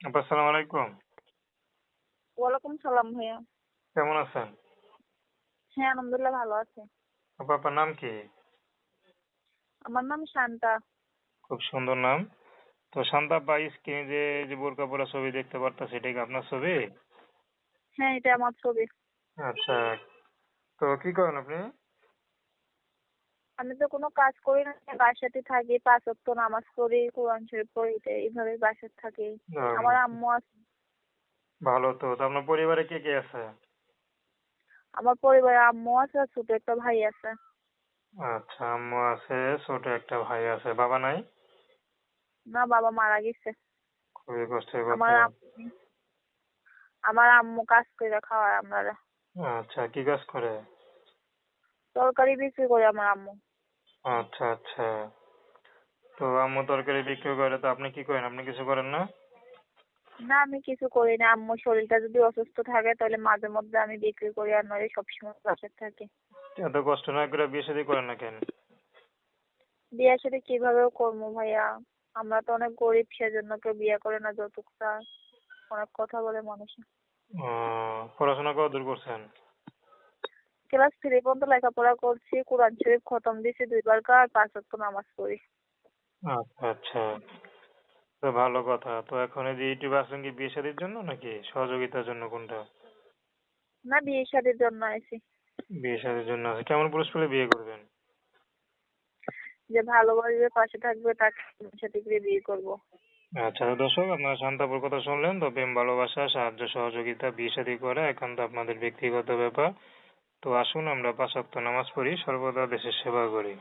আপা আসসালামু আলাইকুম। ওয়ালাইকুম সালাম ভাইয়া। কেমন আছেন? হ্যাঁ আলহামদুলিল্লাহ ভালো আছে। আপা আপনার নাম কি? আমার নাম শান্তা। খুব সুন্দর নাম। তো শান্তা আপা স্ক্রিনে যে যে বোরকা পরা ছবি দেখতে পারতাছি এটা কি আপনার ছবি? হ্যাঁ এটা আমার ছবি। আচ্ছা। তো কি করেন আপনি? আমি তো কোনো কাজ করি না বাসাতে থাকি পাঁচ ওয়াক্ত নামাজ পড়ি কোরআন শরীফ পড়ি এইভাবে বাসায় থাকি। আমার আম্মু আছে। ভালো তো আপনার পরিবারে কে কে আছে? আমার পরিবারে আম্মু আছে আর ছোট একটা ভাই আছে। আচ্ছা আম্মু আছে ছোট একটা ভাই আছে। বাবা নাই? না বাবা মারা গেছে। খুবই কষ্টের আমার কথা আম্মু আমার আম্মু কাজ করে খাওয়ায় আমরা আচ্ছা কি কাজ করে? তরকারি বিক্রি করে আমার আম্মু। আচ্ছা আচ্ছা। তো আম্মু তরকারি বিক্রি করে তো আপনি কি করেন? আপনি কিছু করেন না? না আমি কিছু করি না। আম্মুর শরীরটা যদি অসুস্থ থাকে তাহলে মাঝে মধ্যে আমি বিক্রি করি আর নয় সবসময় বাসায় থাকি। এত কষ্ট না করে বিয়ে শাদী করেন না কেন? বিয়ের সাথে কীভাবে করব ভাইয়া? আমরা তো অনেক গরিব সেজন্য কেউ বিয়ে করে না যৌতুক চায় অনেক কথা বলে মানুষ। পড়াশোনা কত দূর করছেন? ক্লাস থ্রি পর্যন্ত লেখাপড়া করছি কোরআন শরীফ খতম দিয়েছি দুইবার আর পাঁচ ওয়াক্ত নামাজ পড়ি। আচ্ছা আচ্ছা। তো ভালো কথা। তো এখন এই যে ইউটিউব আসছেন কি বিয়ে শাদীর জন্য নাকি সহযোগিতার জন্য কোনটা? না বিয়ে শাদির জন্য আইছি। বিয়ে শাদীর জন্য আছে কেমন পুরুষ পেলে বিয়ে করবেন? যে ভালোবাসবে পাশে থাকবে তাকে সাথে করে বিয়ে করব। আচ্ছা দর্শক আপনারা শান্তাপুর কথা শুনলেন তো প্রেম ভালোবাসা সাহায্য সহযোগিতা বিয়ে শাদী করা একান্ত আপনাদের ব্যক্তিগত ব্যাপার। তো আসুন আমরা পাঁচ ওয়াক্ত নামাজ পড়ি সর্বদা দেশের সেবা করি।